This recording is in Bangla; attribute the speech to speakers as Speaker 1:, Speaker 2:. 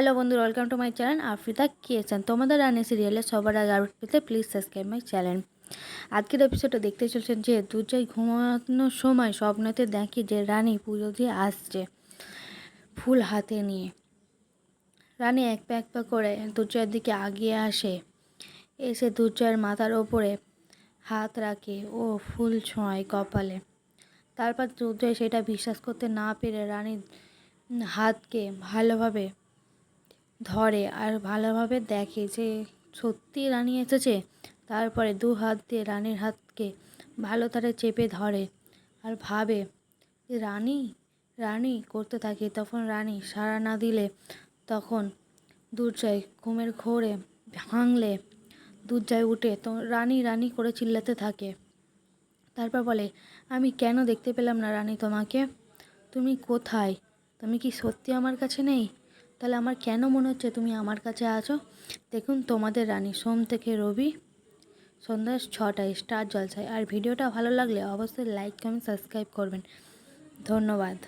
Speaker 1: হ্যালো বন্ধুরা, ওয়েলকাম টু মাই চ্যানেল আফ্রিতা কিয়েছেন তোমাদের রানী সিরিয়ালে সবার আগে আপডেট পেতে প্লিজ সাবস্ক্রাইব মাই চ্যানেল। আজকের এপিসোডে দেখতে চলছেন যে দুর্জয় ঘুমানোর সময় স্বপ্নতে দেখি যে রানী পুজো দিয়ে আসছে ফুল হাতে নিয়ে। রানী এক পা এক পা করে দুর্জয়ের দিকে আগিয়ে আসে। এসে দুর্জয়ের মাথার ওপরে হাত রাখে ও ফুল ছোঁয় কপালে। তারপর দুর্জয় সেটা বিশ্বাস করতে না পেরে রানীর হাতকে ভালোভাবে ধরে আর ভালোভাবে দেখে যে সত্যি রানী এসেছে। তারপরে দু হাত দিয়ে রানীর হাতকে ভালো তারে চেপে ধরে আর ভাবে যে রানী রানী করতে থাকে। তখন রানী সাড়া না দিলে তখন দুর্জয় ঘুমের ঘোরে ভাঙলে। দুর্জয় উঠে তো রানী রানী করে চিল্লাতে থাকে। তারপর বলে, আমি কেন দেখতে পেলাম না রানী তোমাকে? তুমি কোথায়? তুমি কি সত্যি আমার কাছে নেই? তাহলে আমার কেন মনে হচ্ছে তুমি আমার কাছে আছো? দেখুন, তোমাদের রানী সোম থেকে রবি সন্ধ্যা ছটায় স্টার জলসায়। আর ভিডিওটা ভালো লাগলে অবশ্যই লাইক, কমেন্ট, সাবস্ক্রাইব করবেন। ধন্যবাদ।